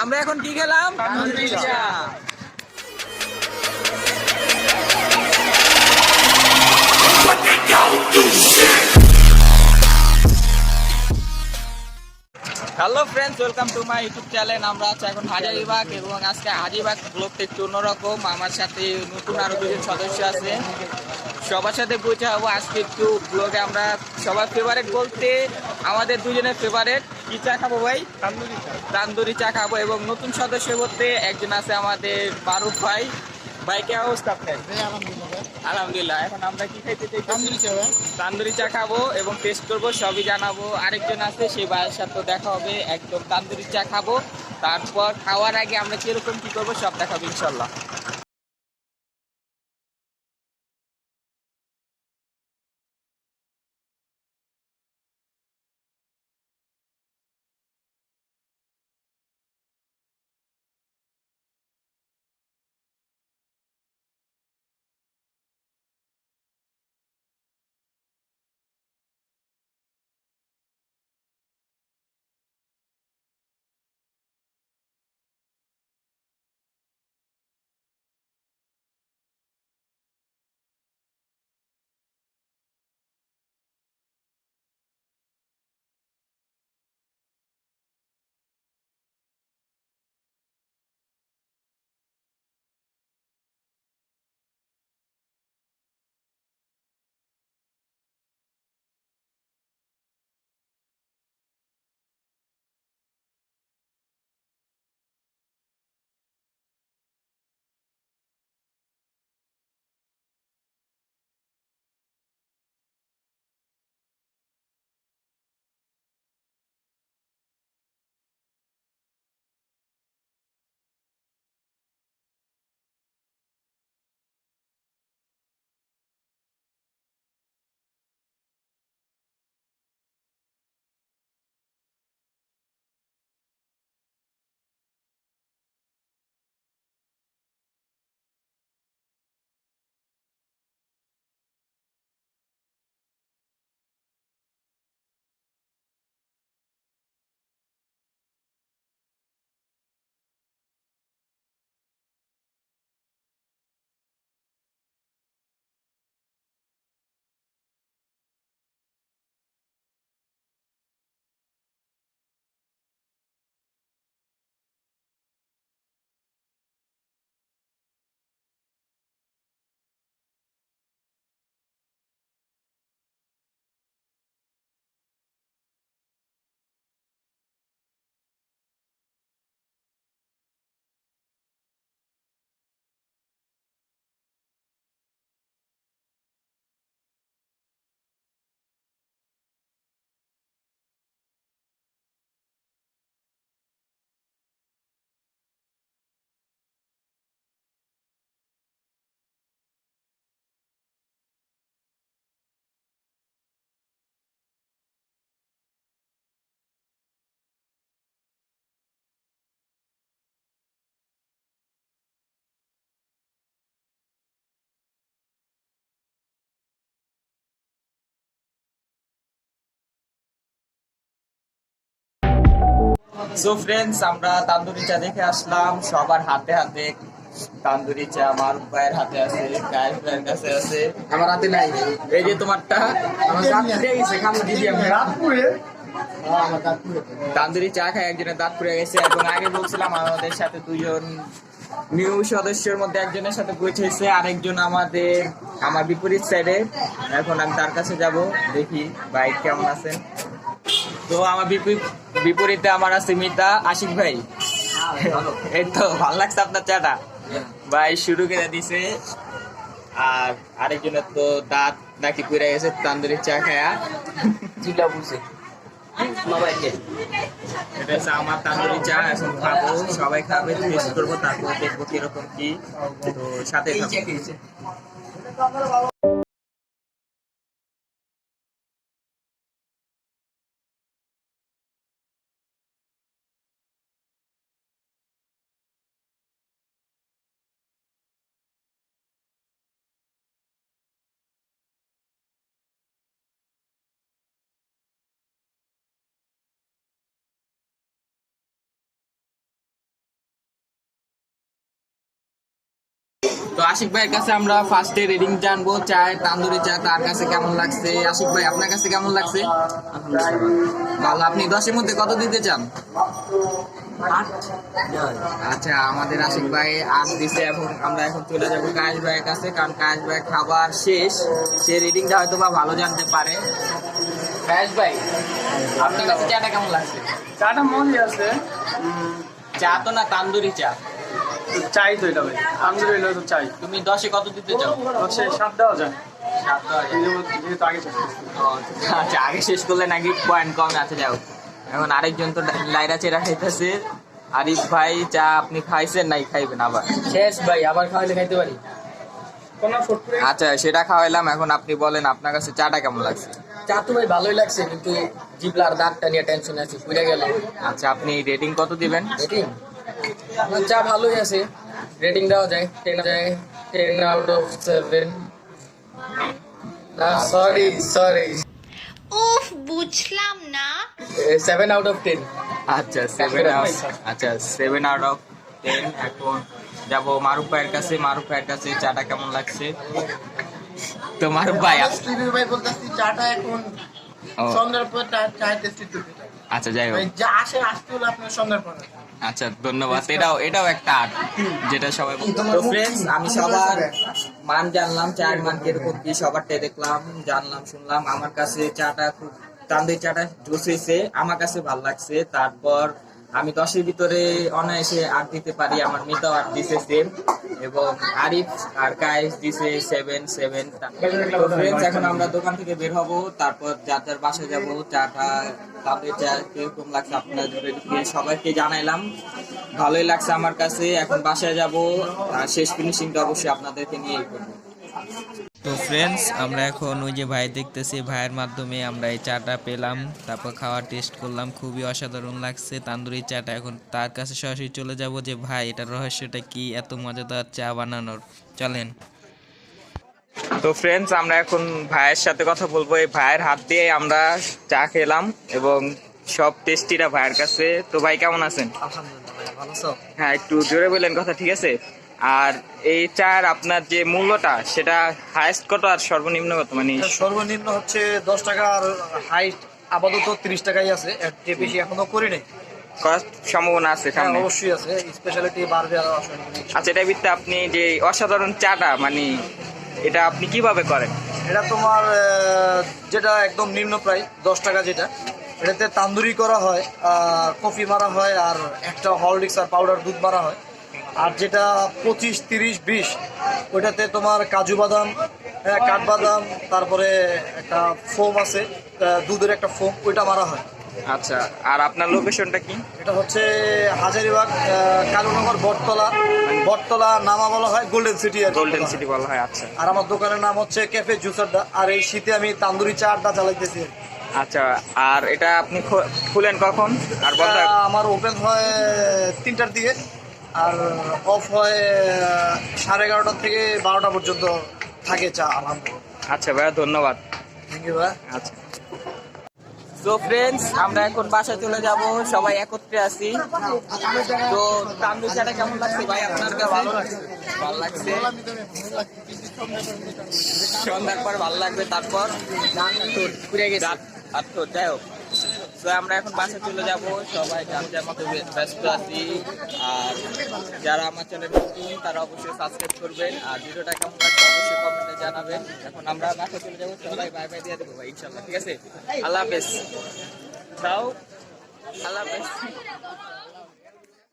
আমরা এখন কি খেলাম? চা। Hello friends welcome to my YouTube channel আমরা আছি এখন হাজারিবাগ এবং আজকে হাজারিবাগ ব্লগটা একটু অন্যরকম আমার সাথে নতুন আরও দুজন সদস্য আছে। সবার সাথে পরিচয় হব। আজকে একটু ব্লগে আমরা সবার ফেভারেট বলতে আমাদের দুজনের ফেভারেট কি চা খাব ভাই। তান্দুরি চা। তান্দুরি চা খাব এবং নতুন সদস্য বলতে একজন আছে আমাদের মারুফ ভাই। ভাই কে অবস্থা আপনার? আলহামদুলিল্লাহ এখন আমরা কি খাইতে চাই তান্দুরি চা তান্দুরি চা খাব এবং টেস্ট করব সবই জানাব। আরেকজন আছে সেই ভাইয়ের সাথে দেখা হবে। একদম তান্দুরি চা খাব। তারপর খাওয়ার আগে আমরা কীরকম কি করব সব দেখাবো ইনশাল্লাহ। সো ফ্রেন্ডস আমরা তান্দুরি চা দেখে আসলাম। সবার হাতে হাতে তান্দুরি চা আমার ভাইয়ের হাতে আছে গায়েস ভাইয়ের কাছে আছে। আমার হাতে নাই। এই যে তোমারটা আমার দাঁত পুড়ে গেছে খামো দিদি হ্যাঁ, আমার দাঁত পুড়ে। তান্দুরি চা খায় একজনের দাঁত পুড়ে গেছে এবং আগে বলছিলাম আমাদের সাথে দুজন নিউ সদস্যের মধ্যে একজনের সাথে পৌঁছেছে আরেকজন আমাদের আমার বিপরীত সাইডে এখন আমি তার কাছে যাব দেখি বাইক কেমন আছেন। তো আমার বিপরীত বিপরীতে আমার আছে মিতা আশিক ভাই। এই তো ভালো লাগছে আপনার চাটা ভাই শুরু করে দিছে। আর আরেকজনের তো দাঁত নাকি পুড়ে গেছে তান্দুরি চা খায়া। জিলা বুঝে। এটা হচ্ছে আমার তান্দুরি চা এখন খাব। সবাই খাবে টেস্ট করব তারপর দেখব কীরকম কি। তো সাথে তো আশিক ভাইয়ের কাছে আমরা ফার্স্টে রেডিং জানব চায় তান্দুরি চা তার কাছে কেমন লাগছে? আশিক ভাই আপনার কাছে কেমন লাগছে? ভালো আপনি দশের মধ্যে কত দিতে চান? আচ্ছা আমাদের আশিক ভাই আট দিছে এবং আমরা এখন চলে যাব কায়েশ ভাইয়ের কাছে কারণ কায়েশ ভাই খাবার শেষ। সে রিডিংটা হয়তো বা ভালো জানতে পারে। কায়েশ ভাই আপনার কাছে চাটা কেমন লাগছে? চাটা মজা আছে। চা তো না তান্দুরি চা? তো চাই তো এটা ভাই। আন্দুর তো চাই। তুমি দশে কত দিতে চাও? হচ্ছে সাত দেওয়া যায়। আচ্ছা আগে শেষ করলে নাকি পয়েন্ট কম আছে যাও এখন আরেকজন তো লাইরা চেরা খাইতেছে। আরিফ ভাই চা আপনি খাইছেন নাই খাইবেন আবার। শেষ ভাই আবার খাওয়াইলে খাইতে পারি? আচ্ছা সেটা খাওয়াইলাম। এখন আপনি বলেন আপনার কাছে চাটা কেমন লাগছে? চা তো ভাই ভালোই লাগছে কিন্তু জিবলার দাগটা নিয়ে টেনশন আছে পুড়ে গেল আচ্ছা আপনি রেটিং কত দিবেন? রেটিং চা ভালোই আছে। রেটিং দেওয়া যায় টেন যায় ten out of seven sorry sorry উফ বুঝলাম না। সেভেন আউট অফ টেন আচ্ছা সেভেন আউট আচ্ছা সেভেন আউট অফ টেন এখন যাব মারুফ ভাইয়ের কাছে। মারুফ ভাইয়ের কাছে চাটা কেমন লাগছে? তোমার ভাই ভাই বলতেছি চাটা এখন সন্ধ্যার পর আচ্ছা যাই হোক। যা আসে আসতে হলো আপনার সন্ধ্যার পর আচ্ছা ধন্যবাদ। এটাও এটাও একটা আর্ট যেটা সবাই তো আমি সবার মান জানলাম চায়ের মান কীরকম কি সবারটাই দেখলাম জানলাম শুনলাম। আমার কাছে চাটা খুব তান্দির চাটা জুস হয়েছে আমার কাছে ভালো লাগছে। তারপর আমি দশের ভিতরে অনায়াসে আট দিতে পারি। আমার মেয়েটাও আট দিছে সেম এবং আরিফ আর কায়েস দিছে সেভেন সেভেন ফ্রেন্ডস এখন আমরা দোকান থেকে বের হব। তারপর যার যার বাসায় যাব। চাটা তাদের চা, কীরকম লাগছে আপনাদেরকে সবাইকে জানাইলাম। ভালোই লাগছে আমার কাছে। এখন বাসায় যাব। আর শেষ ফিনিশিংটা অবশ্যই আপনাদেরকে নিয়েই করব। তো ফ্রেন্ডস আমরা এখন ওই যে ভাই দেখতেছি, ভাইয়ের মাধ্যমে আমরা এই চাটা পেলাম, তারপর খাওয়ার টেস্ট করলাম, খুবই অসাধারণ লাগছে। তান্দুরি চাটা এখন তার কাছে সরাসরি চলে যাব যে, ভাই, এটার রহস্যটা কি? এত মজাদার চা বানানোর। চলেন। তো ফ্রেন্ডস আমরা এখন ভাইয়ের সাথে কথা বলব। এই ভাইয়ের হাত দিয়ে আমরা চা খেলাম এবং সব টেস্টিরা ভাইয়ের কাছে। তো ভাই, কেমন আছেন? আলহামদুলিল্লাহ। হ্যাঁ একটু জোরে বললেন কথা ঠিক আছে? আর আপনার যে মূল্যটা সেটা হাইয়েস্ট কত আর সর্বনিম্ন কত? মানে সর্বনিম্ন হচ্ছে দশ টাকা আর হাইট আপাতত তিরিশ টাকাই আছে। এর চেয়ে বেশি এখনও করি নাই। করার সম্ভাবনা আছে হ্যাঁ, সামনে। অবশ্যই আছে। স্পেশালিটি বাড়বে। আচ্ছা ভিত্তিতে আপনি যে অসাধারণ চাটা মানে এটা আপনি কীভাবে করেন? এটা তোমার যেটা একদম নিম্ন প্রায় দশ টাকা যেটা। এটাতে তান্দুরি করা হয় কফি মারা হয় আর একটা হরলিক্স আর পাউডার দুধ মারা হয়। আর যেটা পঁচিশ তিরিশ বিশ ওইটাতে তোমার কাজু বাদাম হ্যাঁ কাঠবাদাম তারপরে একটা ফোম আছে দুধের একটা ফোম ওইটা মারা হয়। আচ্ছা আর আপনার লোকেশনটা কি? এটা হচ্ছে হাজারিবাগ কালুনগর বটতলা। বটতলা নামা বলা হয় গোল্ডেন সিটি আর গোল্ডেন সিটি বলা হয় আচ্ছা। আর আমার দোকানের নাম হচ্ছে ক্যাফে জুসারডা আর এই শীতে আমি তান্দুরি চা আড্ডা চালাইতেছি আচ্ছা আর এটা আপনি খো- খুলেন কখন? আর বন্ধ আমার ওপেন হয় তিনটার দিকে আর অফ হয় সাড়ে এগারোটা থেকে বারোটা পর্যন্ত থাকে চা আলহামদুলিল্লাহ। আচ্ছা ভাইয়া ধন্যবাদ। থ্যাংক ইউ ভাই আচ্ছা। তো ফ্রেন্ডস আমরা এখন বাসায় চলে যাব সবাই একত্রে আছি। তো তান্দুরি চাটা কেমন লাগছে ভাই? আপনার ভালো লাগছে? ভালো লাগছে। সন্ধ্যার পর ভালো লাগবে তারপর ঘুরে গেছে। আর তো যাই হোক, তো আমরা এখন বাসে চলে যাব। সবাই যার যার মতো ব্যস্ত আছি। আর যারা আমার চ্যানেল নতুন, তারা অবশ্যই সাবস্ক্রাইব করবেন। আর ভিডিওটা কেমন লাগছে অবশ্যই কমেন্টে জানাবেন। এখন আমরা বাসে চলে যাব। সবাই বাই বাই দিয়ে দেবো ভাই, ইনশাল্লাহ, ঠিক আছে? আল্লাহ হাফেজ। যাও। আল্লাহ হাফেজ।